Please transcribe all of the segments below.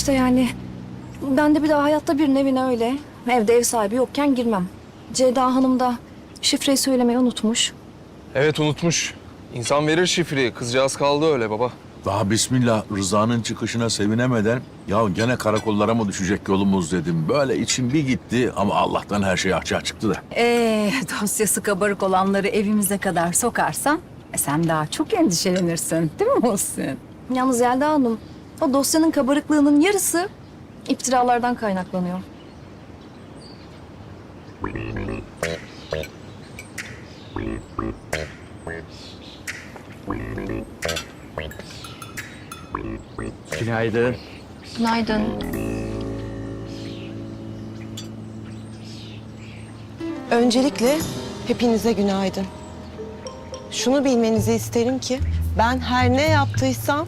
işte yani. Ben de bir daha hayatta birinin evine öyle. Evde ev sahibi yokken girmem. Ceyda Hanım da şifreyi söylemeyi unutmuş. Evet unutmuş. İnsan verir şifreyi. Kızcağız kaldı öyle baba. Daha bismillah Rıza'nın çıkışına sevinemeden ya gene karakollara mı düşecek yolumuz dedim. Böyle içim bir gitti ama Allah'tan her şey açığa çıktı da. Ee, dosyası kabarık olanları evimize kadar sokarsan e, sen daha çok endişelenirsin değil mi Muhsin? Yalnız Yelda Hanım, o dosyanın kabarıklığının yarısı iftiralardan kaynaklanıyor. Günaydın. Günaydın. Öncelikle hepinize günaydın. Şunu bilmenizi isterim ki ben her ne yaptıysam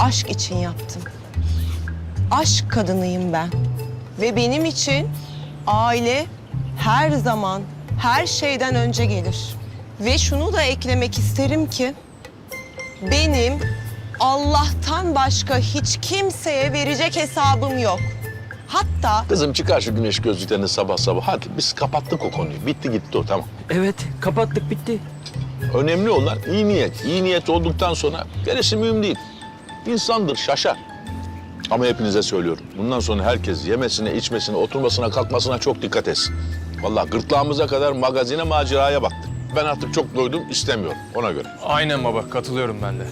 aşk için yaptım. Aşk kadınıyım ben. Ve benim için aile her zaman her şeyden önce gelir. Ve şunu da eklemek isterim ki benim Allah'tan başka hiç kimseye verecek hesabım yok. Hatta Kızım çıkar şu güneş gözlüklerini sabah sabah. Hadi biz kapattık o konuyu. Bitti gitti o tamam. Evet, kapattık bitti. Önemli olan iyi niyet. İyi niyet olduktan sonra gerisi mühim değil. İnsandır şaşar. Ama hepinize söylüyorum. Bundan sonra herkes yemesine, içmesine, oturmasına, kalkmasına çok dikkat etsin. Vallahi gırtlağımıza kadar magazine maceraya baktık. Ben artık çok doydum, istemiyorum ona göre. Aynen baba. Katılıyorum ben de.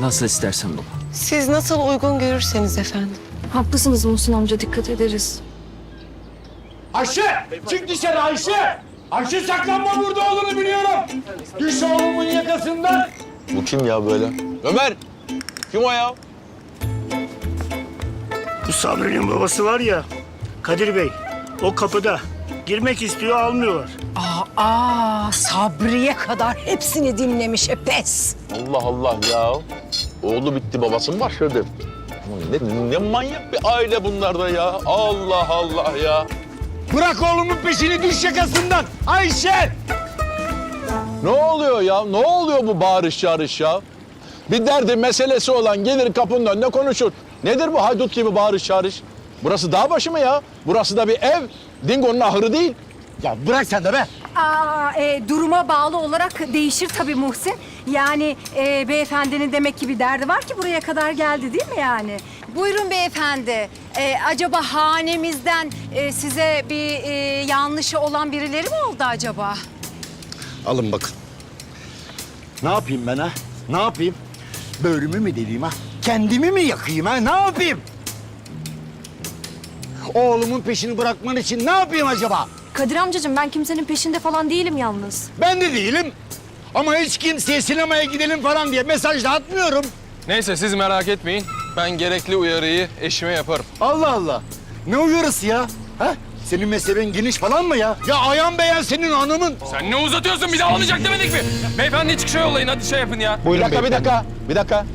Nasıl istersen baba. siz nasıl uygun görürseniz efendim. Haklısınız Muhsin amca, dikkat ederiz. Ayşe! Çık dışarı Ayşe! Ayşe saklanma burada olduğunu biliyorum. Düş oğlumun yakasından. Bu kim ya böyle? Ömer! Kim o ya? Bu Sabri'nin babası var ya, Kadir Bey. O kapıda. Girmek istiyor, almıyorlar. Aa, Sabriye kadar hepsini dinlemiş e pes. Allah Allah ya. Oğlu bitti, babası mı başladı? Ne, ne manyak bir aile bunlar da ya. Allah Allah ya. Bırak oğlumun peşini düş yakasından. Ayşe! Ne oluyor ya? Ne oluyor bu bağırış çağırış ya? Bir derdi meselesi olan gelir kapının önünde konuşur. Nedir bu haydut gibi bağırış çağırış? Burası dağ başı mı ya? Burası da bir ev. Dingo'nun ahırı değil. Ya bırak sen de be. Aa, e, duruma bağlı olarak değişir tabii Muhsin. Yani e, beyefendinin demek ki bir derdi var ki buraya kadar geldi değil mi yani? Buyurun beyefendi. E, acaba hanemizden e, size bir e, yanlışı olan birileri mi oldu acaba? Alın bakın. Ne yapayım ben ha? Ne yapayım? Böğrümü mü deleyim ha? Kendimi mi yakayım ha? Ne yapayım? Oğlumun peşini bırakman için ne yapayım acaba? Kadir amcacığım ben kimsenin peşinde falan değilim yalnız. Ben de değilim. Ama hiç kimseye sinemaya gidelim falan diye mesaj da atmıyorum. Neyse siz merak etmeyin. Ben gerekli uyarıyı eşime yaparım. Allah Allah. Ne uyarısı ya? Ha? Senin mezhebin geniş falan mı ya? Ya ayağın beğen senin hanımın. Sen ne uzatıyorsun? Bir daha olmayacak demedik mi? Beyefendi çıkışa yollayın. Hadi şey yapın ya. bir dakika, bir dakika, bir dakika.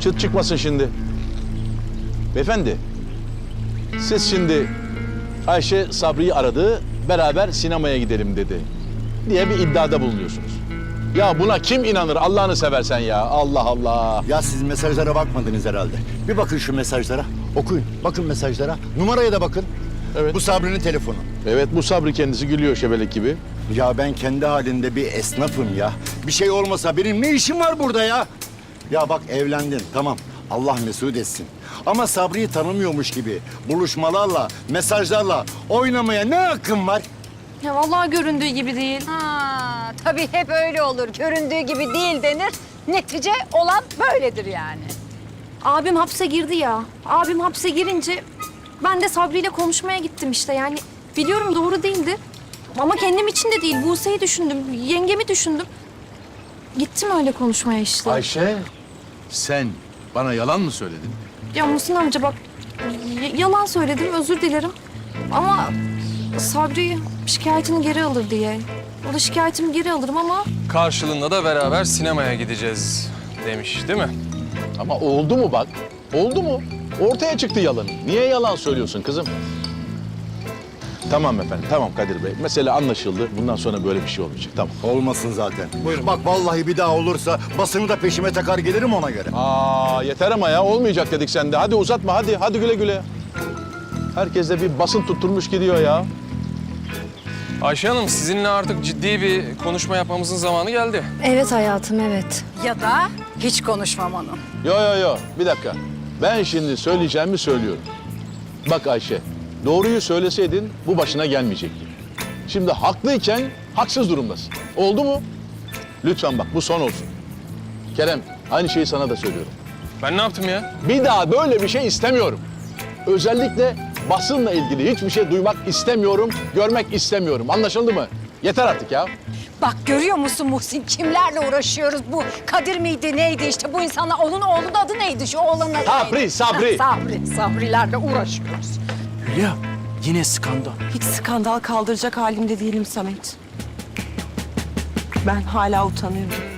Çıt çıkmasın şimdi. Beyefendi, siz şimdi Ayşe Sabri'yi aradı, beraber sinemaya gidelim dedi diye bir iddiada bulunuyorsunuz. Ya buna kim inanır Allah'ını seversen ya? Allah Allah. Ya siz mesajlara bakmadınız herhalde. Bir bakın şu mesajlara. Okuyun. Bakın mesajlara. Numaraya da bakın. Evet. Bu Sabri'nin telefonu. Evet bu Sabri kendisi gülüyor şebelek gibi. Ya ben kendi halinde bir esnafım ya. Bir şey olmasa benim ne işim var burada ya? Ya bak evlendin tamam. Allah mesut etsin. Ama Sabri'yi tanımıyormuş gibi buluşmalarla, mesajlarla oynamaya ne hakkım var? Ya vallahi göründüğü gibi değil. Ha, tabii hep öyle olur. Göründüğü gibi değil denir. Netice olan böyledir yani. Abim hapse girdi ya. Abim hapse girince ben de Sabri ile konuşmaya gittim işte. Yani biliyorum doğru değildi. Ama kendim için de değil. Buse'yi düşündüm, yengemi düşündüm. Gittim öyle konuşmaya işte. Ayşe. Sen bana yalan mı söyledin? Ya Muhsin amca bak y- yalan söyledim özür dilerim. Ama Sabri şikayetini geri alır diye. Da şikayetimi geri alırım ama Karşılığında da beraber sinemaya gideceğiz demiş değil mi? Ama oldu mu bak? Oldu mu? Ortaya çıktı yalan. Niye yalan söylüyorsun kızım? Tamam efendim, tamam Kadir Bey. Mesele anlaşıldı. Bundan sonra böyle bir şey olmayacak. Tamam. Olmasın zaten. Bak vallahi bir daha olursa basını da peşime takar gelirim ona göre. Aa yeter ama ya olmayacak dedik sende. Hadi uzatma hadi hadi güle güle. Herkes de bir basın tutturmuş gidiyor ya. Ayşe Hanım sizinle artık ciddi bir konuşma yapmamızın zamanı geldi. Evet hayatım evet. Ya da hiç konuşmamanın. Yo yo yo bir dakika. Ben şimdi söyleyeceğimi söylüyorum. Bak Ayşe doğruyu söyleseydin bu başına gelmeyecekti. Şimdi haklıyken haksız durumdasın. Oldu mu? Lütfen bak bu son olsun. Kerem aynı şeyi sana da söylüyorum. Ben ne yaptım ya? Bir daha böyle bir şey istemiyorum. Özellikle basınla ilgili hiçbir şey duymak istemiyorum, görmek istemiyorum. Anlaşıldı mı? Yeter artık ya. Bak görüyor musun Muhsin kimlerle uğraşıyoruz bu Kadir miydi neydi işte bu insanlar onun oğlunun adı neydi şu oğlanın adı Sabri, neydi? Sabri. Sabri, Sabrilerle uğraşıyoruz. Hülya yine skandal. Hiç skandal kaldıracak halimde değilim Samet. Ben hala utanıyorum.